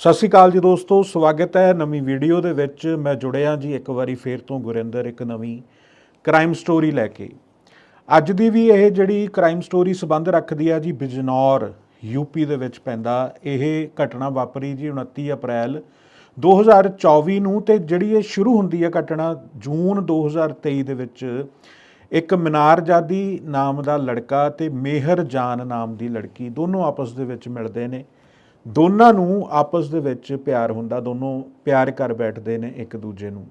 ਸਤਿ ਸ਼੍ਰੀ ਅਕਾਲ ਜੀ ਦੋਸਤੋ, ਸਵਾਗਤ ਹੈ ਨਵੀਂ ਵੀਡੀਓ ਦੇ ਵਿੱਚ। ਮੈਂ ਜੁੜਿਆ ਜੀ ਇੱਕ ਵਾਰੀ ਫੇਰ ਤੋਂ ਗੁਰਿੰਦਰ, ਇੱਕ ਨਵੀਂ ਕ੍ਰਾਈਮ ਸਟੋਰੀ ਲੈ ਕੇ। ਅੱਜ ਦੀ ਵੀ ਇਹ ਜਿਹੜੀ ਕ੍ਰਾਈਮ ਸਟੋਰੀ ਸੰਬੰਧ ਰੱਖਦੀ ਆ ਜੀ ਬਿਜਨੌਰ ਯੂਪੀ ਦੇ ਵਿੱਚ ਪੈਂਦਾ। ਇਹ ਘਟਨਾ ਵਾਪਰੀ ਜੀ 29 ਅਪ੍ਰੈਲ 2024 ਨੂੰ ਤੇ ਜਿਹੜੀ ਇਹ ਸ਼ੁਰੂ ਹੁੰਦੀ ਹੈ ਘਟਨਾ ਜੂਨ 2023 ਦੇ ਵਿੱਚ, ਇੱਕ ਮਨਾਰਜਾਦੀ ਨਾਮ ਦਾ ਲੜਕਾ ਤੇ ਮੇਹਰ ਜਾਨ ਨਾਮ ਦੀ ਲੜਕੀ ਦੋਨੋਂ ਆਪਸ ਦੇ ਵਿੱਚ ਮਿਲਦੇ ਨੇ। ਦੋਨਾਂ ਨੂੰ ਆਪਸ ਦੇ ਵਿੱਚ ਪਿਆਰ ਹੁੰਦਾ, ਦੋਨੋਂ ਪਿਆਰ ਕਰ ਬੈਠਦੇ ਨੇ ਇੱਕ ਦੂਜੇ ਨੂੰ।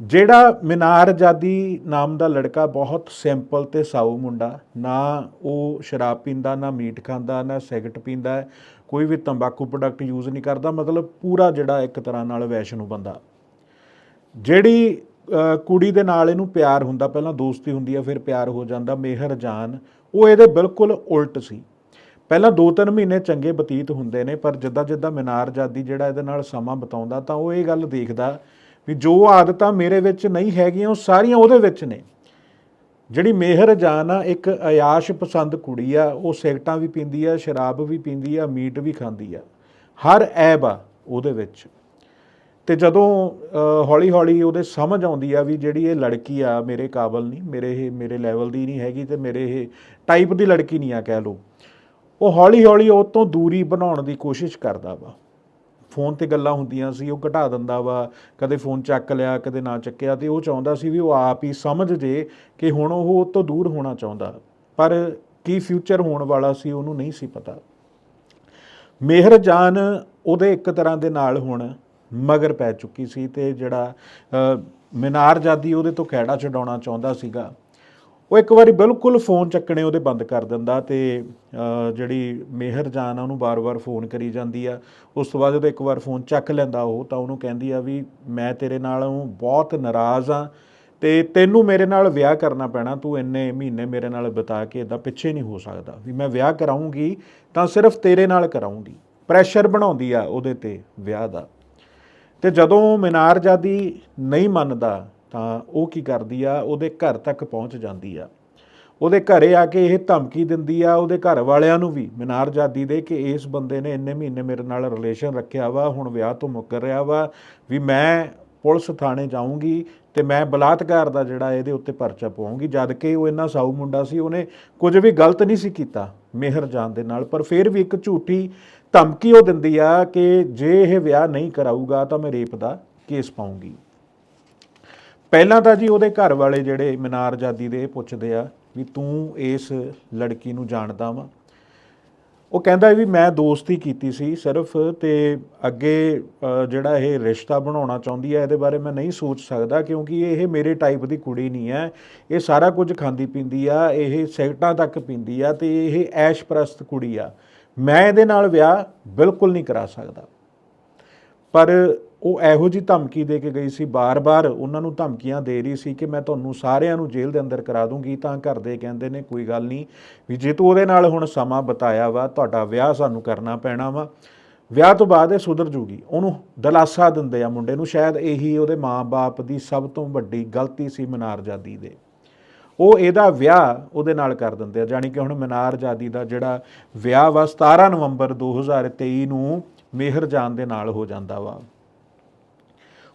ਜਿਹੜਾ ਮਿਨਾਰ ਆਜ਼ਾਦੀ ਨਾਮ ਦਾ ਲੜਕਾ ਬਹੁਤ ਸਿੰਪਲ ਤੇ ਸਾਊ ਮੁੰਡਾ, ਨਾ ਉਹ ਸ਼ਰਾਬ ਪੀਂਦਾ, ਨਾ ਮੀਟ ਖਾਂਦਾ, ਨਾ ਸਿਗਰਟ ਪੀਂਦਾ, ਕੋਈ ਵੀ ਤੰਬਾਕੂ ਪ੍ਰੋਡਕਟ ਯੂਜ਼ ਨਹੀਂ ਕਰਦਾ, ਮਤਲਬ ਪੂਰਾ ਜਿਹੜਾ ਇੱਕ ਤਰ੍ਹਾਂ ਨਾਲ ਵੈਸ਼ਨੂ ਬੰਦਾ। ਜਿਹੜੀ ਕੁੜੀ ਦੇ ਨਾਲ ਇਹਨੂੰ ਪਿਆਰ ਹੁੰਦਾ, ਪਹਿਲਾਂ ਦੋਸਤੀ ਹੁੰਦੀ ਆ, ਫਿਰ ਪਿਆਰ ਹੋ ਜਾਂਦਾ, ਮੇਹਰ ਜਾਨ, ਉਹ ਇਹਦੇ ਬਿਲਕੁਲ ਉਲਟ ਸੀ। ਪਹਿਲਾਂ 2-3 ਮਹੀਨੇ ਚੰਗੇ ਬਤੀਤ ਹੁੰਦੇ ਨੇ, ਪਰ ਜਿੱਦਾਂ ਜਿੱਦਾਂ ਮਿਨਾਰ ਜਾਦੀ ਜਿਹੜਾ ਇਹਦੇ ਨਾਲ ਸਮਾਂ ਬਿਤਾਉਂਦਾ, ਤਾਂ ਉਹ ਇਹ ਗੱਲ ਦੇਖਦਾ ਵੀ ਜੋ ਆਦਤਾਂ ਮੇਰੇ ਵਿੱਚ ਨਹੀਂ ਹੈਗੀਆਂ, ਉਹ ਸਾਰੀਆਂ ਉਹਦੇ ਵਿੱਚ ਨੇ। ਜਿਹੜੀ ਮੇਹਰ ਜਾਨ ਆ, ਇੱਕ ਅਯਾਸ਼ ਪਸੰਦ ਕੁੜੀ ਆ, ਉਹ ਸਿਗਰਟਾਂ ਵੀ ਪੀਂਦੀ ਆ, ਸ਼ਰਾਬ ਵੀ ਪੀਂਦੀ ਆ, ਮੀਟ ਵੀ ਖਾਂਦੀ ਆ। ਹਰ ਐਬ ਆ ਉਹਦੇ ਵਿੱਚ। ਤੇ ਜਦੋਂ ਹੌਲੀ ਹੌਲੀ ਉਹਦੇ ਸਮਝ ਆਉਂਦੀ ਆ ਵੀ ਜਿਹੜੀ ਇਹ ਲੜਕੀ ਆ, ਮੇਰੇ ਕਾਬਲ ਨਹੀਂ, ਮੇਰੇ ਇਹ, ਮੇਰੇ ਲੈਵਲ ਦੀ ਨਹੀਂ ਹੈਗੀ ਤੇ ਮੇਰੇ ਇਹ ਟਾਈਪ ਦੀ ਲੜਕੀ ਨਹੀਂ ਆ, ਕਹਿ ਲਓ। ਉਹ ਹੌਲੀ ਹੌਲੀ ਉਹ ਤੋਂ ਦੂਰੀ ਬਣਾਉਣ ਦੀ ਕੋਸ਼ਿਸ਼ ਕਰਦਾ ਵਾ। ਫੋਨ ਤੇ ਗੱਲਾਂ ਹੁੰਦੀਆਂ ਸੀ ਉਹ ਘਟਾ ਦਿੰਦਾ ਵਾ। ਕਦੇ ਫੋਨ ਚੱਕ ਲਿਆ ਕਦੇ ਨਾ ਚੱਕਿਆ ਤੇ ਉਹ ਚਾਹੁੰਦਾ ਸੀ ਵੀ ਉਹ ਆਪ ਹੀ ਸਮਝ ਜੇ ਕਿ ਹੁਣ ਉਹ ਉਹ ਤੋਂ ਦੂਰ ਹੋਣਾ ਚਾਹੁੰਦਾ। ਪਰ ਕੀ ਫਿਊਚਰ ਹੋਣ ਵਾਲਾ ਸੀ ਉਹਨੂੰ ਨਹੀਂ ਸੀ ਪਤਾ। ਮੇਹਰ ਜਾਨ ਉਹਦੇ ਇੱਕ ਤਰ੍ਹਾਂ ਦੇ ਨਾਲ ਹੁਣ ਮਗਰ ਪੈ ਚੁੱਕੀ ਸੀ ਤੇ ਜਿਹੜਾ ਅ, ਉਹਦੇ ਤੋਂ ਖਹਿੜਾ ਛਡਾਉਣਾ ਚਾਹੁੰਦਾ ਸੀਗਾ। ਉਹ ਇੱਕ ਵਾਰੀ ਬਿਲਕੁਲ ਫੋਨ ਚੱਕਣੇ ਉਹਦੇ ਬੰਦ ਕਰ ਦਿੰਦਾ ਤੇ ਜਿਹੜੀ ਮੇਹਰ ਜਾਨ ਆ ਉਹਨੂੰ ਬਾਰ-ਬਾਰ ਫੋਨ ਕਰੀ ਜਾਂਦੀ ਆ। ਉਸ ਤੋਂ ਬਾਅਦ ਜਦੋਂ ਇੱਕ ਵਾਰ ਫੋਨ ਚੱਕ ਲੈਂਦਾ ਉਹ, ਤਾਂ ਉਹਨੂੰ ਕਹਿੰਦੀ ਆ ਵੀ ਮੈਂ ਤੇਰੇ ਨਾਲੋਂ ਬਹੁਤ ਨਾਰਾਜ਼ ਆ ਤੇ ਤੈਨੂੰ ਮੇਰੇ ਨਾਲ ਵਿਆਹ ਕਰਨਾ ਪੈਣਾ, ਤੂੰ ਇੰਨੇ ਮਹੀਨੇ ਮੇਰੇ ਨਾਲ ਬਿਤਾ ਕੇ ਇਦਾਂ ਪਿੱਛੇ ਨਹੀਂ ਹੋ ਸਕਦਾ। ਵੀ ਮੈਂ ਵਿਆਹ ਕਰਾਉਂਗੀ ਤਾਂ ਸਿਰਫ ਤੇਰੇ ਨਾਲ ਕਰਾਉਂਗੀ। ਪ੍ਰੈਸ਼ਰ ਬਣਾਉਂਦੀ ਆ ਉਹਦੇ ਤੇ ਵਿਆਹ ਦਾ। ਤੇ ਜਦੋਂ ਮਿਨਾਰਜ਼ਾਦੀ ਨਹੀਂ ਮੰਨਦਾ ਤਾਂ ਉਹ ਕੀ ਕਰਦੀ ਆ? ਉਹਦੇ ਘਰ ਤੱਕ ਪਹੁੰਚ ਜਾਂਦੀ ਆ। ਉਹਦੇ ਘਰੇ ਆ ਕੇ ਇਹ ਧਮਕੀ ਦਿੰਦੀ ਆ, ਉਹਦੇ ਘਰ ਵਾਲਿਆਂ ਨੂੰ ਵੀ। ਮਨਾਰਜ਼ਾਦੀ ਦੇ ਕਿ ਇਸ ਬੰਦੇ ਨੇ ਇੰਨੇ ਮਹੀਨੇ ਮੇਰੇ ਨਾਲ ਰਿਲੇਸ਼ਨ ਰੱਖਿਆ ਵਾ, ਹੁਣ ਵਿਆਹ ਤੋਂ ਮੁੱਕਰ ਰਿਹਾ ਵਾ, ਵੀ ਮੈਂ ਪੁਲਿਸ ਥਾਣੇ ਜਾਊਂਗੀ ਤੇ ਮੈਂ ਬਲਾਤਕਾਰ ਦਾ ਜਿਹੜਾ ਇਹਦੇ ਉੱਤੇ ਪਰਚਾ ਪਾਉਂਗੀ ਜਦ ਕਿ ਉਹ ਇੰਨਾ ਸਾਊ ਮੁੰਡਾ ਸੀ, ਉਹਨੇ ਕੁਝ ਵੀ ਗਲਤ ਨਹੀਂ ਸੀ ਕੀਤਾ ਮਿਹਰ ਜਾਨ ਦੇ ਨਾਲ। ਪਰ ਫਿਰ ਵੀ ਇੱਕ ਝੂਠੀ ਧਮਕੀ ਉਹ ਦਿੰਦੀ ਆ ਕਿ ਜੇ ਇਹ ਵਿਆਹ ਨਹੀਂ ਕਰਾਊਗਾ ਤਾਂ ਮੈਂ ਰੇਪ ਦਾ ਕੇਸ ਪਾਉਂਗੀ ਪਹਿਲਾਂ ਤਾਂ ਜੀ ਉਹਦੇ ਘਰ ਵਾਲੇ ਜਿਹੜੇ ਮਨਾਰ ਜਾਦੀ ਦੇ ਇਹ ਪੁੱਛਦੇ ਆ ਵੀ ਤੂੰ ਇਸ ਲੜਕੀ ਨੂੰ ਜਾਣਦਾ ਵਾ। ਉਹ ਕਹਿੰਦਾ ਵੀ ਮੈਂ ਦੋਸਤੀ ਕੀਤੀ ਸੀ ਸਿਰਫ ਤੇ ਅੱਗੇ ਜਿਹੜਾ ਇਹ ਰਿਸ਼ਤਾ ਬਣਾਉਣਾ ਚਾਹੁੰਦੀ ਹੈ ਇਹਦੇ ਬਾਰੇ ਮੈਂ ਨਹੀਂ ਸੋਚ ਸਕਦਾ ਕਿਉਂਕਿ ਇਹ ਮੇਰੇ ਟਾਈਪ ਦੀ ਕੁੜੀ ਨਹੀਂ ਹੈ। ਇਹ ਸਾਰਾ ਕੁਝ ਖਾਂਦੀ ਪੀਂਦੀ ਆ, ਇਹ ਸਿਗਰਟਾਂ ਤੱਕ ਪੀਂਦੀ ਆ ਤੇ ਇਹ ਐਸ਼ ਪ੍ਰਸਤ ਕੁੜੀ ਆ। ਮੈਂ ਇਹਦੇ ਨਾਲ ਵਿਆਹ ਬਿਲਕੁਲ ਨਹੀਂ ਕਰਾ ਸਕਦਾ। ਪਰ ਉਹ ਇਹੋ ਜੀ ਧਮਕੀ ਦੇ ਕੇ ਗਈ ਸੀ ਬਾਰ-ਬਾਰ, ਉਹਨਾਂ ਨੂੰ ਧਮਕੀਆਂ ਦੇ ਰਹੀ ਸੀ ਕਿ ਮੈਂ ਤੁਹਾਨੂੰ ਸਾਰਿਆਂ ਨੂੰ ਜੇਲ੍ਹ ਦੇ ਅੰਦਰ ਕਰਾ ਦੂੰਗੀ, ਤਾਂ ਘਰ ਦੇ ਕਹਿੰਦੇ ਨੇ, ਕੋਈ ਗੱਲ ਨਹੀਂ, ਵੀ ਜੇ ਤੂੰ ਉਹਦੇ ਨਾਲ ਹੁਣ ਸਮਾਂ ਬਤਾਇਆ ਵਾ, ਤੁਹਾਡਾ ਵਿਆਹ ਸਾਨੂੰ ਕਰਨਾ ਪੈਣਾ ਵਾ। ਵਿਆਹ ਤੋਂ ਬਾਅਦ ਇਹ ਸੁਧਰ ਜੂਗੀ, ਉਹਨੂੰ ਦਲਾਸਾ ਦਿੰਦੇ ਆ ਮੁੰਡੇ ਨੂੰ, ਸ਼ਾਇਦ ਇਹੀ ਉਹਦੇ ਮਾਂ-ਬਾਪ ਦੀ ਸਭ ਤੋਂ ਵੱਡੀ ਗਲਤੀ ਸੀ ਮਨਾਰਜ਼ਾਦੀ ਦੇ। ਉਹ ਇਹਦਾ ਵਿਆਹ ਉਹਦੇ ਨਾਲ ਕਰ ਦਿੰਦੇ ਆ, ਜਾਣੀ ਕਿ ਹੁਣ ਮਨਾਰਜ਼ਾਦੀ ਦਾ ਜਿਹੜਾ ਵਿਆਹ ਵਾ 17 ਨਵੰਬਰ 2023 ਨੂੰ ਮੇਹਰ ਜਾਨ ਦੇ ਨਾਲ ਹੋ ਜਾਂਦਾ ਵਾ।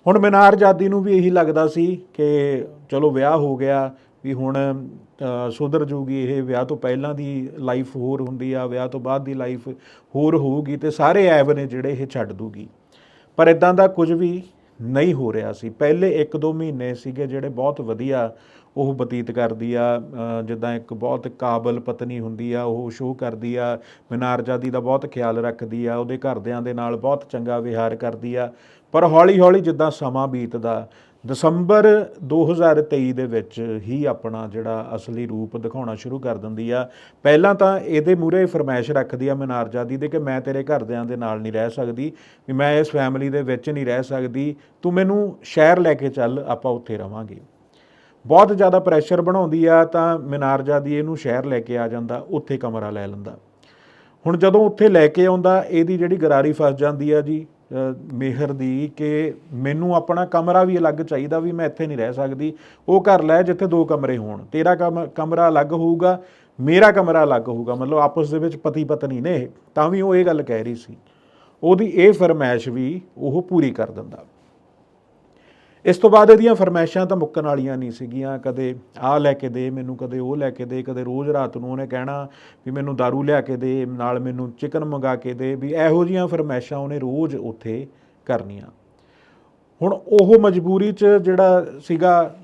ਹੁਣ ਮਨਾਰ ਜਾਦੀ ਨੂੰ ਵੀ ਇਹੀ ਲੱਗਦਾ ਸੀ ਕਿ ਚਲੋ ਵਿਆਹ ਹੋ ਗਿਆ, ਵੀ ਹੁਣ ਸੁਧਰ ਜੂਗੀ ਇਹ, ਵਿਆਹ ਤੋਂ ਪਹਿਲਾਂ ਦੀ ਲਾਈਫ ਹੋਰ ਹੁੰਦੀ ਆ, ਵਿਆਹ ਤੋਂ ਬਾਅਦ ਦੀ ਲਾਈਫ ਹੋਰ ਹੋਊਗੀ ਤੇ ਸਾਰੇ ਐਬ ਨੇ ਜਿਹੜੇ ਇਹ ਛੱਡ ਦੂਗੀ। ਪਰ ਇਦਾਂ ਦਾ ਕੁਝ ਵੀ ਨਹੀਂ ਹੋ ਰਿਹਾ ਸੀ। ਪਹਿਲੇ 1-2 ਮਹੀਨੇ ਸੀਗੇ ਜਿਹੜੇ ਬਹੁਤ ਵਧੀਆ ਉਹ ਬਤੀਤ ਕਰਦੀ ਆ ਜਿੱਦਾਂ ਇੱਕ ਬਹੁਤ ਕਾਬਲ ਪਤਨੀ ਹੁੰਦੀ ਆ, ਉਹ ਸ਼ੋਅ ਕਰਦੀ ਆ ਮਨਾਰਜਾਦੀ ਦਾ ਬਹੁਤ ਖਿਆਲ ਰੱਖਦੀ ਆ, ਉਹਦੇ ਘਰਦਿਆਂ ਦੇ ਨਾਲ ਬਹੁਤ ਚੰਗਾ ਵਿਹਾਰ ਕਰਦੀ ਆ। ਪਰ ਹੌਲੀ-ਹੌਲੀ ਜਿੱਦਾਂ ਸਮਾਂ ਬੀਤਦਾ, ਦਸੰਬਰ 2023 ਦੇ ਵਿੱਚ ਹੀ ਆਪਣਾ ਜਿਹੜਾ ਅਸਲੀ ਰੂਪ ਦਿਖਾਉਣਾ ਸ਼ੁਰੂ ਕਰ ਦਿੰਦੀ ਆ। ਪਹਿਲਾਂ ਤਾਂ ਇਹਦੇ ਮੂਹਰੇ ਫਰਮਾਇਸ਼ ਰੱਖਦੀ ਆ ਮਨਾਰਜਾਦੀ ਦੇ ਕਿ ਮੈਂ ਤੇਰੇ ਘਰਦਿਆਂ ਦੇ ਨਾਲ ਨਹੀਂ ਰਹਿ ਸਕਦੀ, ਵੀ ਮੈਂ ਇਸ ਫੈਮਿਲੀ ਦੇ ਵਿੱਚ ਨਹੀਂ ਰਹਿ ਸਕਦੀ, ਤੂੰ ਮੈਨੂੰ ਸ਼ਹਿਰ ਲੈ ਕੇ ਚੱਲ, ਆਪਾਂ ਉੱਥੇ ਰਵਾਂਗੇ। ਬਹੁਤ ਜ਼ਿਆਦਾ ਪ੍ਰੈਸ਼ਰ ਬਣਾਉਂਦੀ ਆ ਤਾਂ ਮਨਾਰਜਾਦੀ ਇਹਨੂੰ ਸ਼ਹਿਰ ਲੈ ਕੇ ਆ ਜਾਂਦਾ ਉੱਥੇ ਕਮਰਾ ਲੈ ਲੈਂਦਾ। ਹੁਣ ਜਦੋਂ ਉੱਥੇ ਲੈ ਕੇ ਆਉਂਦਾ ਇਹਦੀ ਜਿਹੜੀ ਗਰਾਰੀ ਫਸ ਜਾਂਦੀ ਆ ਜੀ ਅ, ਮਿਹਰ ਦੀ ਕਿ ਮੈਨੂੰ ਆਪਣਾ ਕਮਰਾ ਵੀ ਅਲੱਗ ਚਾਹੀਦਾ ਵੀ ਮੈਂ ਇੱਥੇ ਨਹੀਂ ਰਹਿ ਸਕਦੀ। ਉਹ ਘਰ ਲੈ ਜਿੱਥੇ ਦੋ ਕਮਰੇ ਹੋਣ ਤੇਰਾ ਕਮ- ਕਮਰਾ ਅਲੱਗ ਹੋਊਗਾ ਮੇਰਾ ਕਮਰਾ ਅਲੱਗ ਹੋਊਗਾ ਮਤਲਬ ਆਪਸ ਦੇ ਵਿੱਚ ਪਤੀ ਪਤਨੀ ਨੇ ਇਹ। ਤਾਂ ਵੀ ਉਹ ਇਹ ਗੱਲ ਕਹਿ ਰਹੀ ਸੀ। ਉਹਦੀ ਇਹ ਫਰਮਾਇਸ਼ ਵੀ ਉਹ ਪੂਰੀ ਕਰ ਦਿੰਦਾ। ਇਸ ਤੋਂ ਬਾਅਦ ਇਹਦੀਆਂ ਫਰਮਾਇਸ਼ਾਂ ਤਾਂ ਮੁੱਕਣ ਵਾਲੀਆਂ ਨਹੀਂ ਸੀਗੀਆਂ। ਕਦੇ ਆਹ ਲੈ ਕੇ ਦੇ, ਮੈਨੂੰ ਕਦੇ ਉਹ ਲੈ ਕੇ ਦੇ, ਕਦੇ ਰੋਜ਼ ਰਾਤ ਨੂੰ ਉਹਨੇ ਕਹਿਣਾ ਵੀ ਮੈਨੂੰ दारू ਲਿਆ ਕੇ ਦੇ, ਨਾਲ ਮੈਨੂੰ ਚਿਕਨ ਮੰਗਾ ਕੇ ਦੇ, ਵੀ ਇਹੋ ਜੀਆਂ ਫਰਮਾਇਸ਼ਾਂ ਉਹਨੇ ਰੋਜ਼ ਉੱਥੇ ਕਰਨੀਆਂ। ਹੁਣ ਉਹ ਮਜਬੂਰੀ 'ਚ ਜਿਹੜਾ ਸੀਗਾ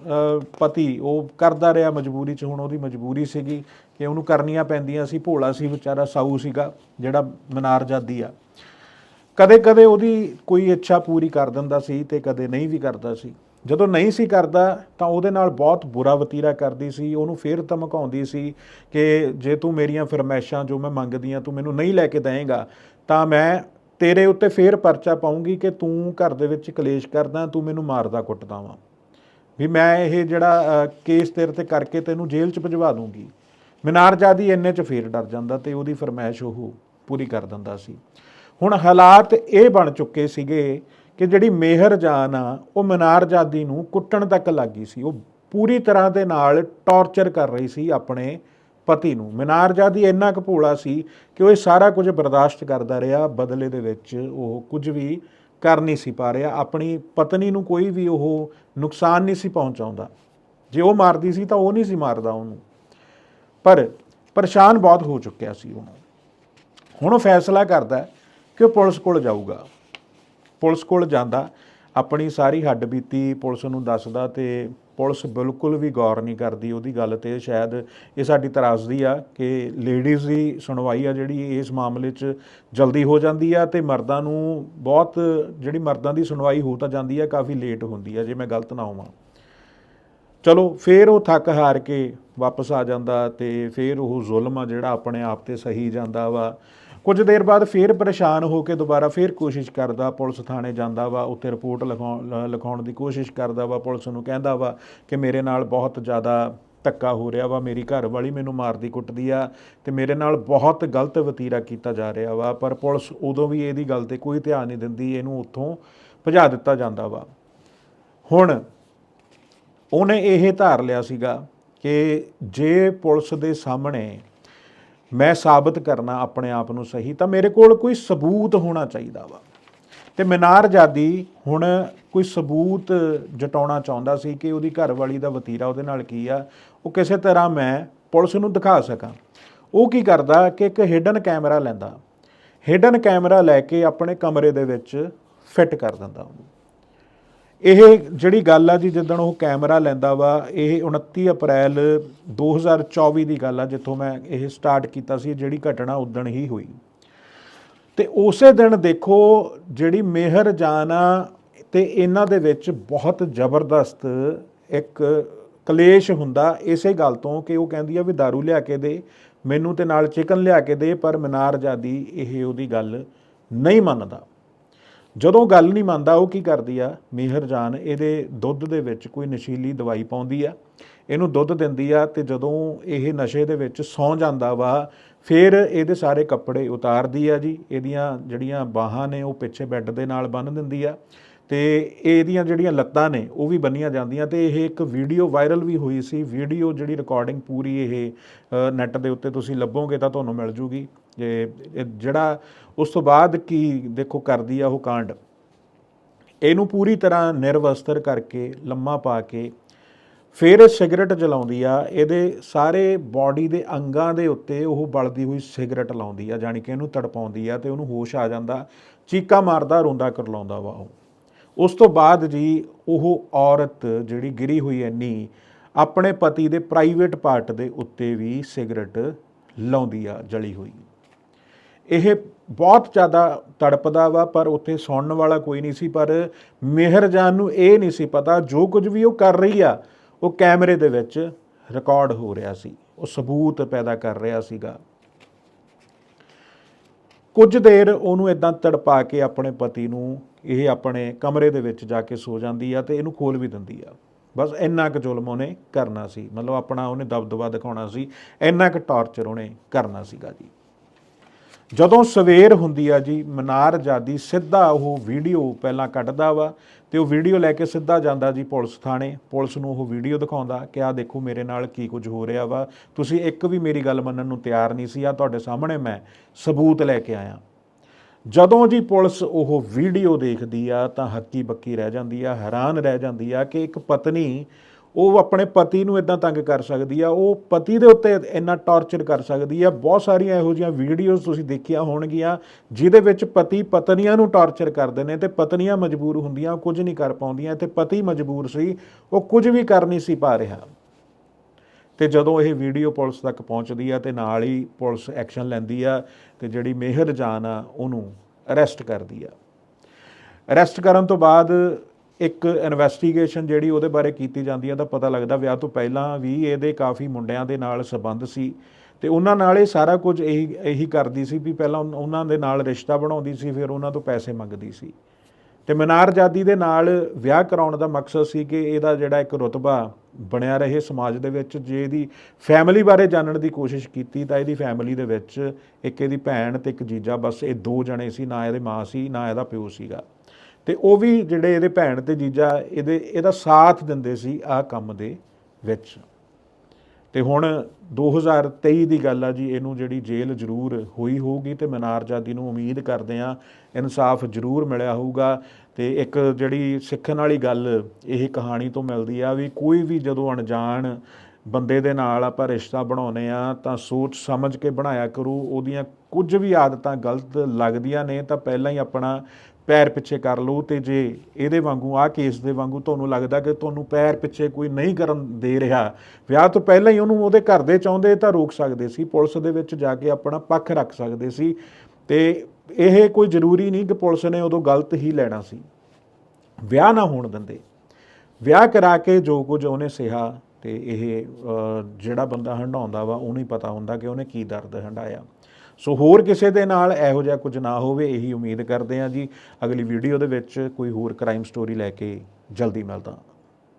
ਪਤੀ, ਉਹ ਕਰਦਾ ਰਿਹਾ ਮਜਬੂਰੀ 'ਚ, ਹੁਣ ਉਹਦੀ ਮਜਬੂਰੀ ਸੀਗੀ ਕਿ ਉਹਨੂੰ ਕਰਨੀਆਂ ਪੈਂਦੀਆਂ ਸੀ। ਭੋਲਾ ਸੀ ਵਿਚਾਰਾ, ਸਾਊ ਸੀਗਾ, ਜਿਹੜਾ ਮਨਾਰਜ਼ਾਦੀ ਆ। ਕਦੇ-ਕਦੇ ਉਹਦੀ ਕੋਈ ਇੱਛਾ ਪੂਰੀ ਕਰ ਦਿੰਦਾ ਸੀ ਤੇ ਕਦੇ ਨਹੀਂ ਵੀ ਕਰਦਾ ਸੀ। ਜਦੋਂ ਨਹੀਂ ਸੀ ਕਰਦਾ, ਤਾਂ ਉਹਦੇ ਨਾਲ ਬਹੁਤ ਬੁਰਾ ਵਤੀਰਾ ਕਰਦੀ ਸੀ। ਉਹਨੂੰ ਫੇਰ ਧਮਕਾਉਂਦੀ ਸੀ ਕਿ ਜੇ ਤੂੰ ਮੇਰੀਆਂ ਫਰਮਾਇਸ਼ਾਂ ਜੋ ਮੈਂ ਮੰਗਦੀ ਆ ਤੂੰ ਮੈਨੂੰ ਨਹੀਂ ਲੈ ਕੇ ਦੇਵੇਂਗਾ, ਤਾਂ ਮੈਂ ਤੇਰੇ ਉੱਤੇ ਫੇਰ ਪਰਚਾ ਪਾਉਂਗੀ ਕਿ ਤੂੰ ਘਰ ਦੇ ਵਿੱਚ ਕਲੇਸ਼ ਕਰਦਾ, ਤੂੰ ਮੈਨੂੰ ਮਾਰਦਾ ਕੁੱਟਦਾ ਵਾਂ। ਵੀ ਮੈਂ ਇਹ ਜਿਹੜਾ ਕੇਸ ਤੇਰੇ ਤੇ ਕਰਕੇ ਤੈਨੂੰ ਜੇਲ੍ਹ 'ਚ ਭਜਵਾ ਦੂੰਗੀ। ਮਨਾਰ ਜਾਦੀ ਇੰਨੇ 'ਚ ਫੇਰ ਡਰ ਜਾਂਦਾ ਤੇ ਉਹਦੀ ਫਰਮਾਇਸ਼ ਉਹ ਪੂਰੀ ਕਰ ਦਿੰਦਾ ਸੀ। ਹੁਣ ਹਾਲਾਤ ਇਹ ਬਣ ਚੁੱਕੇ ਸੀਗੇ ਕਿ ਜਿਹੜੀ ਮੇਹਰ ਜਾਨ ਆ, ਉਹ ਮਨਾਰਜ਼ਾਦੀ ਨੂੰ ਕੁੱਟਣ ਤੱਕ ਲੱਗੀ ਸੀ। ਉਹ ਪੂਰੀ ਤਰ੍ਹਾਂ ਦੇ ਨਾਲ ਟੌਰਚਰ ਕਰ ਰਹੀ ਸੀ ਆਪਣੇ ਪਤੀ ਨੂੰ। ਮਨਾਰਜਾਦੀ ਇੰਨਾ ਕੁ ਭੋਲਾ ਸੀ ਕਿ ਉਹ ਇਹ ਸਾਰਾ ਕੁਝ ਬਰਦਾਸ਼ਤ ਕਰਦਾ ਰਿਹਾ। ਬਦਲੇ ਦੇ ਵਿੱਚ ਉਹ ਕੁਝ ਵੀ ਕਰ ਨਹੀਂ ਸੀ ਪਾ ਰਿਹਾ। ਆਪਣੀ ਪਤਨੀ ਨੂੰ ਕੋਈ ਵੀ ਉਹ ਨੁਕਸਾਨ ਨਹੀਂ ਸੀ ਪਹੁੰਚਾਉਂਦਾ। ਜੇ ਉਹ ਮਾਰਦੀ ਸੀ ਤਾਂ ਉਹ ਨਹੀਂ ਸੀ ਮਾਰਦਾ ਉਹਨੂੰ। ਪਰ ਪਰੇਸ਼ਾਨ ਬਹੁਤ ਹੋ ਚੁੱਕਿਆ ਸੀ ਉਹ। ਹੁਣ ਉਹ ਫੈਸਲਾ ਕਰਦਾ ਹੈ ਕਿ ਉਹ ਪੁਲਿਸ ਕੋਲ ਜਾਊਗਾ। ਪੁਲਿਸ ਕੋਲ ਜਾਂਦਾ, ਆਪਣੀ ਸਾਰੀ ਹੱਡ ਬੀਤੀ ਪੁਲਿਸ ਨੂੰ ਦੱਸਦਾ ਤੇ ਪੁਲਿਸ ਬਿਲਕੁਲ ਵੀ ਗੌਰ ਨਹੀਂ ਕਰਦੀ ਉਹਦੀ ਗੱਲ ਤੇ। ਸ਼ਾਇਦ ਇਹ ਸਾਡੀ ਤਰਾਸਦੀ ਆ ਕਿ ਲੇਡੀਜ਼ ਦੀ ਸੁਣਵਾਈ ਆ ਜਿਹੜੀ ਇਸ ਮਾਮਲੇ 'ਚ ਜਲਦੀ ਹੋ ਜਾਂਦੀ ਆ ਤੇ ਮਰਦਾਂ ਨੂੰ ਬਹੁਤ, ਜਿਹੜੀ ਮਰਦਾਂ ਦੀ ਸੁਣਵਾਈ ਹੋ ਤਾਂ ਜਾਂਦੀ ਆ, ਕਾਫੀ ਲੇਟ ਹੁੰਦੀ ਆ ਜੇ ਮੈਂ ਗਲਤ ਨਾ ਹੋਵਾਂ। ਚਲੋ, ਫੇਰ ਉਹ ਥੱਕ ਹਾਰ ਕੇ ਵਾਪਸ ਆ ਜਾਂਦਾ ਤੇ ਫੇਰ ਉਹ ਜ਼ੁਲਮ ਆ ਜਿਹੜਾ ਆਪਣੇ ਆਪ ਤੇ ਸਹੀ ਜਾਂਦਾ ਵਾ। ਕੁਝ ਦੇਰ ਬਾਅਦ ਫੇਰ ਪਰੇਸ਼ਾਨ ਹੋ ਕੇ ਦੁਬਾਰਾ ਫੇਰ ਕੋਸ਼ਿਸ਼ ਕਰਦਾ, ਪੁਲਿਸ ਥਾਣੇ ਜਾਂਦਾ ਵਾ, ਉੱਥੇ ਰਿਪੋਰਟ ਲਿਖਾਉਣ ਲਿਖਾਉਣ ਦੀ ਕੋਸ਼ਿਸ਼ ਕਰਦਾ ਵਾ, ਪੁਲਿਸ ਨੂੰ ਕਹਿੰਦਾ ਵਾ ਕਿ ਮੇਰੇ ਨਾਲ ਬਹੁਤ ਜ਼ਿਆਦਾ ਧੱਕਾ ਹੋ ਰਿਹਾ ਵਾ, ਮੇਰੀ ਘਰ ਵਾਲੀ ਮੈਨੂੰ ਮਾਰਦੀ ਕੁੱਟਦੀ ਆ ਤੇ ਮੇਰੇ ਨਾਲ ਬਹੁਤ ਗਲਤ ਵਤੀਰਾ ਕੀਤਾ ਜਾ ਰਿਹਾ ਵਾ, ਪਰ ਪੁਲਿਸ ਉਦੋਂ ਵੀ ਇਹਦੀ ਗੱਲ ਤੇ ਕੋਈ ਧਿਆਨ ਨਹੀਂ ਦਿੰਦੀ, ਇਹਨੂੰ ਉੱਥੋਂ ਭਜਾ ਦਿੱਤਾ ਜਾਂਦਾ ਵਾ। ਹੁਣ ਉਹਨੇ ਇਹ ਧਾਰ ਲਿਆ ਸੀਗਾ ਕਿ ਜੇ ਪੁਲਿਸ ਦੇ ਸਾਹਮਣੇ ਮੈਂ ਸਾਬਤ ਕਰਨਾ ਆਪਣੇ ਆਪ ਨੂੰ ਸਹੀ, ਤਾਂ ਮੇਰੇ ਕੋਲ ਕੋਈ ਸਬੂਤ ਹੋਣਾ ਚਾਹੀਦਾ ਵਾ। ਤੇ ਮਨਾਰ ਜਾਦੀ ਹੁਣ ਕੋਈ ਸਬੂਤ ਜਟਾਉਣਾ ਚਾਹੁੰਦਾ ਸੀ ਕਿ ਉਹਦੀ ਘਰਵਾਲੀ ਦਾ ਵਤੀਰਾ ਉਹਦੇ ਨਾਲ ਕੀ ਆ, ਉਹ ਕਿਸੇ ਤਰ੍ਹਾਂ ਮੈਂ ਪੁਲਿਸ ਨੂੰ ਦਿਖਾ ਸਕਾਂ। ਉਹ ਕੀ ਕਰਦਾ ਕਿ ਇੱਕ ਹਿਡਨ ਕੈਮਰਾ ਲੈਂਦਾ। ਹਿਡਨ ਕੈਮਰਾ ਲੈ ਕੇ ਆਪਣੇ ਕਮਰੇ ਦੇ ਵਿੱਚ ਫਿੱਟ ਕਰ ਦਿੰਦਾ ਉਹਨੂੰ। ਇਹ ਜਿਹੜੀ ਗੱਲ ਆ ਜੀ, ਜਿੱਦਣ ਉਹ ਕੈਮਰਾ ਲੈਂਦਾ ਵਾ, ਇਹ 29 ਅਪ੍ਰੈਲ 2024 ਦੀ ਗੱਲ ਆ, ਜਿੱਥੋਂ ਮੈਂ ਇਹ ਸਟਾਰਟ ਕੀਤਾ ਸੀ, ਜਿਹੜੀ ਘਟਨਾ ਉਦਣ ਹੀ ਹੋਈ। ਤੇ ਉਸੇ ਦਿਨ ਦੇਖੋ, ਜਿਹੜੀ ਮਿਹਰ ਜਾਨ ਆ, ਤੇ ਇਹਨਾਂ ਦੇ ਵਿੱਚ ਬਹੁਤ ਜ਼ਬਰਦਸਤ ਇੱਕ ਕਲੇਸ਼ ਹੁੰਦਾ, ਇਸੇ ਗੱਲ ਤੋਂ ਕਿ ਉਹ ਕਹਿੰਦੀ ਆ ਵੀ दारू ਲਿਆ ਕੇ ਦੇ, ਮੈਨੂੰ ਤੇ ਨਾਲ ਚਿਕਨ ਲਿਆ ਕੇ ਦੇ, ਪਰ ਮਨਾਰ ਜਾਦੀ ਇਹ ਉਹਦੀ ਗੱਲ ਨਹੀਂ ਮੰਨਦਾ। ਜਦੋਂ ਗੱਲ ਨਹੀਂ ਮੰਨਦਾ, ਉਹ ਕੀ ਕਰਦੀ ਆ? ਮਿਹਰ ਜਾਨ ਇਹਦੇ ਦੁੱਧ ਦੇ ਵਿੱਚ ਕੋਈ ਨਸ਼ੀਲੀ ਦਵਾਈ ਪਾਉਂਦੀ ਆ। ਇਹਨੂੰ ਦੁੱਧ ਦਿੰਦੀ ਆ ਤੇ ਜਦੋਂ ਇਹ ਨਸ਼ੇ ਦੇ ਵਿੱਚ ਸੌਂ ਜਾਂਦਾ ਵਾ, ਫਿਰ ਇਹਦੇ ਸਾਰੇ ਕੱਪੜੇ ਉਤਾਰਦੀ ਆ ਜੀ। ਇਹਦੀਆਂ ਜਿਹੜੀਆਂ ਬਾਹਾਂ ਨੇ, ਉਹ ਪਿੱਛੇ ਬੈੱਡ ਦੇ ਨਾਲ ਬੰਨ੍ਹ ਦਿੰਦੀ ਆ। ਤੇ ਇਹਦੀਆਂ ਜਿਹੜੀਆਂ ਲੱਤਾਂ ਨੇ, ਉਹ ਵੀ ਬੰਨੀਆਂ ਜਾਂਦੀਆਂ ਤੇ ਇਹ ਇੱਕ ਵੀਡੀਓ ਵਾਇਰਲ ਵੀ ਹੋਈ ਸੀ। ਵੀਡੀਓ ਜਿਹੜੀ ਰਿਕਾਰਡਿੰਗ ਪੂਰੀ ਇਹ ਨੈਟ ਦੇ ਉੱਤੇ ਤੁਸੀਂ ਲੱਭੋਗੇ ਤਾਂ ਤੁਹਾਨੂੰ ਮਿਲ ਜੂਗੀ। ਇਹ ਜਿਹੜਾ ਉਸ ਤੋਂ ਬਾਅਦ ਕੀ ਦੇਖੋ ਕਰਦੀ ਆ ਉਹ ਕਾਂਡ। ਇਹਨੂੰ ਪੂਰੀ ਤਰ੍ਹਾਂ ਨਿਰਵਸਤਰ ਕਰਕੇ, ਲੰਮਾ ਪਾ ਕੇ, ਫਿਰ ਸਿਗਰਟ ਜਲਾਉਂਦੀ ਆ। ਇਹਦੇ ਸਾਰੇ ਬਾਡੀ ਦੇ ਅੰਗਾਂ ਦੇ ਉੱਤੇ ਉਹ ਬਲਦੀ ਹੋਈ ਸਿਗਰਟ ਲਾਉਂਦੀ ਆ, ਜਾਣੀ ਕਿ ਇਹਨੂੰ ਤੜਪਾਉਂਦੀ ਆ ਤੇ ਉਹਨੂੰ ਹੋਸ਼ ਆ ਜਾਂਦਾ। ਚੀਕਾ ਮਾਰਦਾ, ਰੋਂਦਾ, ਕਰਲਾਉਂਦਾ ਵਾ ਉਹ। ਉਸ ਤੋਂ ਬਾਅਦ ਜੀ ਉਹ ਔਰਤ ਜਿਹੜੀ ਗਿਰੀ ਹੋਈ ਐਨੀ ਆਪਣੇ ਪਤੀ ਦੇ ਪ੍ਰਾਈਵੇਟ ਪਾਰਟ ਦੇ ਉੱਤੇ ਵੀ ਸਿਗਰਟ ਲਾਉਂਦੀ ਆ, ਜਲੀ ਹੋਈ। ਇਹ ਬਹੁਤ ਜ਼ਿਆਦਾ ਤੜਪਦਾ ਵਾ, ਪਰ ਉੱਥੇ ਸੁਣਨ ਵਾਲਾ ਕੋਈ ਨਹੀਂ ਸੀ, ਪਰ ਮਿਹਰਜਾਨ ਨੂੰ ਇਹ ਨਹੀਂ ਸੀ ਪਤਾ, ਜੋ ਕੁਝ ਵੀ ਉਹ ਕਰ ਰਹੀ ਆ, ਉਹ ਕੈਮਰੇ ਦੇ ਵਿੱਚ ਰਿਕਾਰਡ ਹੋ ਰਿਹਾ ਸੀ, ਉਹ ਸਬੂਤ ਪੈਦਾ ਕਰ ਰਿਹਾ ਸੀਗਾ। ਕੁਝ ਦੇਰ ਉਹਨੂੰ ਇਦਾਂ ਤੜਪਾ ਕੇ ਆਪਣੇ ਪਤੀ ਨੂੰ ਇਹ ਆਪਣੇ ਕਮਰੇ ਦੇ ਵਿੱਚ ਜਾ ਕੇ ਸੋ ਜਾਂਦੀ ਆ ਤੇ ਇਹਨੂੰ ਖੋਲ ਵੀ ਦਿੰਦੀ ਆ। ਬਸ ਇੰਨਾ ਕੁ ਜ਼ੁਲਮ ਉਹਨੇ ਕਰਨਾ ਸੀ। ਮਤਲਬ ਆਪਣਾ ਉਹਨੇ ਦਬਦਬਾ ਦਿਖਾਉਣਾ ਸੀ। ਇੰਨਾ ਕੁ ਟਾਰਚਰ ਉਹਨੇ ਕਰਨਾ ਸੀਗਾ ਜੀ। ਜਦੋਂ ਸਵੇਰ ਹੁੰਦੀ ਆ ਜੀ, ਮਨਾਰ ਜਾਦੀ ਸਿੱਧਾ ਉਹ ਵੀਡੀਓ ਪਹਿਲਾਂ ਕੱਢਦਾ ਵਾ ਤੇ ਉਹ ਵੀਡੀਓ ਲੈ ਕੇ ਸਿੱਧਾ ਜਾਂਦਾ ਜੀ ਪੁਲਿਸ ਥਾਣੇ। ਪੁਲਿਸ ਨੂੰ ਉਹ ਵੀਡੀਓ ਦਿਖਾਉਂਦਾ ਕਿ ਆ ਦੇਖੋ ਮੇਰੇ ਨਾਲ ਕੀ ਕੁਝ ਹੋ ਰਿਹਾ ਵਾ। ਤੁਸੀਂ ਇੱਕ ਵੀ ਮੇਰੀ ਗੱਲ ਮੰਨਣ ਨੂੰ ਤਿਆਰ ਨਹੀਂ ਸੀ। ਆ ਤੁਹਾਡੇ ਸਾਹਮਣੇ ਮੈਂ ਸਬੂਤ ਲੈ ਕੇ ਆਇਆ। ਜਦੋਂ ਜੀ ਪੁਲਿਸ ਉਹ ਵੀਡੀਓ ਦੇਖਦੀ ਆ ਤਾਂ ਹੱਕੀ ਬੱਕੀ ਰਹਿ ਜਾਂਦੀ ਆ, ਹੈਰਾਨ ਰਹਿ ਜਾਂਦੀ ਆ ਕਿ ਇੱਕ ਪਤਨੀ ਉਹ ਆਪਣੇ ਪਤੀ ਨੂੰ ਇਦਾਂ ਤੰਗ ਕਰ ਸਕਦੀ ਆ, ਉਹ ਪਤੀ ਦੇ ਉੱਤੇ ਇੰਨਾ ਟੌਰਚਰ ਕਰ ਸਕਦੀ ਆ, ਬਹੁਤ ਸਾਰੀਆਂ ਇਹੋ ਜਿਹੀਆਂ ਵੀਡੀਓਜ਼ ਤੁਸੀਂ ਦੇਖੀਆਂ ਹੋਣਗੀਆਂ, ਜਿਹਦੇ ਵਿੱਚ ਪਤੀ ਪਤਨੀਆਂ ਨੂੰ ਟੌਰਚਰ ਕਰਦੇ ਨੇ ਤੇ ਪਤਨੀਆਂ ਮਜਬੂਰ ਹੁੰਦੀਆਂ ਉਹ ਕੁਝ ਨਹੀਂ ਕਰ ਪਾਉਂਦੀਆਂ, ਤੇ ਪਤੀ ਮਜਬੂਰ ਸੀ, ਉਹ ਕੁਝ ਵੀ ਕਰ ਨਹੀਂ ਸੀ ਪਾ ਰਿਹਾ। ਤੇ ਜਦੋਂ ਇਹ ਵੀਡੀਓ ਪੁਲਿਸ ਤੱਕ ਪਹੁੰਚਦੀ ਆ ਤੇ ਨਾਲ ਹੀ ਪੁਲਿਸ ਐਕਸ਼ਨ ਲੈਂਦੀ ਆ, ਤੇ ਜਿਹੜੀ ਮਿਹਰ ਜਾਨ ਆ, ਉਹਨੂੰ ਅਰੈਸਟ ਕਰਦੀ ਆ। ਅਰੈਸਟ ਕਰਨ ਤੋਂ ਬਾਅਦ ਇੱਕ ਇਨਵੈਸਟੀਗੇਸ਼ਨ ਜਿਹੜੀ ਉਹਦੇ ਬਾਰੇ ਕੀਤੀ ਜਾਂਦੀ ਹੈ ਤਾਂ ਪਤਾ ਲੱਗਦਾ ਵਿਆਹ ਤੋਂ ਪਹਿਲਾਂ ਵੀ ਇਹਦੇ ਕਾਫੀ ਮੁੰਡਿਆਂ ਦੇ ਨਾਲ ਸਬੰਧ ਸੀ ਤੇ ਉਹਨਾਂ ਨਾਲ ਇਹ ਸਾਰਾ ਕੁਝ ਇਹੀ ਇਹੀ ਕਰਦੀ ਸੀ ਵੀ ਪਹਿਲਾਂ ਉਹਨਾਂ ਦੇ ਨਾਲ ਰਿਸ਼ਤਾ ਬਣਾਉਂਦੀ ਸੀ, ਫਿਰ ਉਹਨਾਂ ਤੋਂ ਪੈਸੇ ਮੰਗਦੀ ਸੀ। ਤੇ ਮਨਾਰਜਾਦੀ ਦੇ ਨਾਲ ਵਿਆਹ ਕਰਾਉਣ ਦਾ ਮਕਸਦ ਸੀ ਕਿ ਇਹਦਾ ਜਿਹੜਾ ਇੱਕ ਰੁਤਬਾ ਬਣਿਆ ਰਹੇ ਸਮਾਜ ਦੇ ਵਿੱਚ, ਜੇ ਇਹਦੀ ਫੈਮਿਲੀ ਬਾਰੇ ਜਾਣਨ ਦੀ ਕੋਸ਼ਿਸ਼ ਕੀਤੀ ਤਾਂ ਇਹਦੀ ਫੈਮਿਲੀ ਦੇ ਵਿੱਚ ਇੱਕ ਇਹਦੀ ਭੈਣ ਤੇ ਇੱਕ ਜੀਜਾ, ਬਸ ਇਹ ਦੋ ਜਣੇ ਸੀ, ਨਾ ਇਹਦੇ ਮਾਂ ਸੀ, ਨਾ ਇਹਦਾ ਪਿਓ ਸੀਗਾ। ਤੇ ਉਹ ਵੀ ਜਿਹੜੇ ਇਹਦੇ ਭੈਣ ਤੇ ਜੀਜਾ ਇਹਦੇ, ਇਹਦਾ ਸਾਥ ਦਿੰਦੇ ਸੀ ਆਹ ਕੰਮ ਦੇ ਵਿੱਚ। ਤੇ ਹੁਣ 2023 ਦੀ ਗੱਲ ਆ ਜੀ, ਇਹਨੂੰ ਜਿਹੜੀ ਜੇਲ੍ਹ ਜ਼ਰੂਰ ਹੋਈ ਹੋਊਗੀ ਤੇ ਮਨਾਰਜਾਦੀ ਨੂੰ ਉਮੀਦ ਕਰਦੇ ਆ ਇਨਸਾਫ ਜ਼ਰੂਰ ਮਿਲਿਆ ਹੋਊਗਾ। ਤੇ ਇੱਕ ਜਿਹੜੀ ਸਿੱਖਣ ਵਾਲੀ ਗੱਲ, ਇਹ ਕਹਾਣੀ ਤੋਂ ਮਿਲਦੀ ਆ ਵੀ ਕੋਈ ਵੀ ਜਦੋਂ ਅਣਜਾਣ ਬੰਦੇ ਦੇ ਨਾਲ ਆਪਾਂ ਰਿਸ਼ਤਾ ਬਣਾਉਨੇ ਆ ਤਾਂ ਸੋਚ ਸਮਝ ਕੇ ਬਣਾਇਆ ਕਰੂ, ਉਹਦੀਆਂ ਕੁਝ ਵੀ ਆਦਤਾਂ ਗਲਤ ਲੱਗਦੀਆਂ ਨੇ ਤਾਂ ਪਹਿਲਾਂ ਹੀ ਆਪਣਾ ਪੈਰ ਪਿੱਛੇ ਕਰ ਲਓ ਤੇ ਜੇ ਇਹਦੇ ਵਾਂਗੂ, ਆਹ ਕੇਸ ਦੇ ਵਾਂਗੂ ਤੁਹਾਨੂੰ ਲੱਗਦਾ ਕਿ ਤੁਹਾਨੂੰ ਪੈਰ ਪਿੱਛੇ ਕੋਈ ਨਹੀਂ ਕਰਨ ਦੇ ਰਿਹਾ, ਵਿਆਹ ਤੋਂ ਪਹਿਲਾਂ ਹੀ ਉਹਨੂੰ ਉਹਦੇ ਘਰ ਦੇ ਚਾਹੁੰਦੇ ਤਾਂ ਰੋਕ ਸਕਦੇ ਸੀ, ਪੁਲਿਸ ਦੇ ਵਿੱਚ ਜਾ ਕੇ ਆਪਣਾ ਪੱਖ ਰੱਖ ਸਕਦੇ ਸੀ ਤੇ ਇਹ ਕੋਈ ਜ਼ਰੂਰੀ ਨਹੀਂ ਕਿ ਪੁਲਿਸ ਨੇ ਉਦੋਂ ਗਲਤ ਹੀ ਲੈਣਾ ਸੀ। ਵਿਆਹ ਨਾ ਹੋਣ ਦਿੰਦੇ। ਵਿਆਹ ਕਰਾ ਕੇ ਜੋ ਕੁਝ ਉਹਨੇ ਸਿਹਾ ਤੇ ਇਹ ਜਿਹੜਾ ਬੰਦਾ ਹੰਡਾਉਂਦਾ ਵਾ ਉਹਨੂੰ ਹੀ ਪਤਾ ਹੁੰਦਾ ਕਿ ਉਹਨੇ ਕੀ ਦਰਦ ਹੰਡਾਇਆ ਸੋ ਹੋਰ ਕਿਸੇ ਦੇ ਨਾਲ ਇਹੋ ਜਿਹਾ ਕੁਝ ਨਾ ਹੋਵੇ, ਇਹੀ ਉਮੀਦ ਕਰਦੇ ਹਾਂ ਜੀ। ਅਗਲੀ ਵੀਡੀਓ ਦੇ ਵਿੱਚ ਕੋਈ ਹੋਰ ਕ੍ਰਾਈਮ ਸਟੋਰੀ ਲੈ ਕੇ ਜਲਦੀ ਮਿਲਦਾ।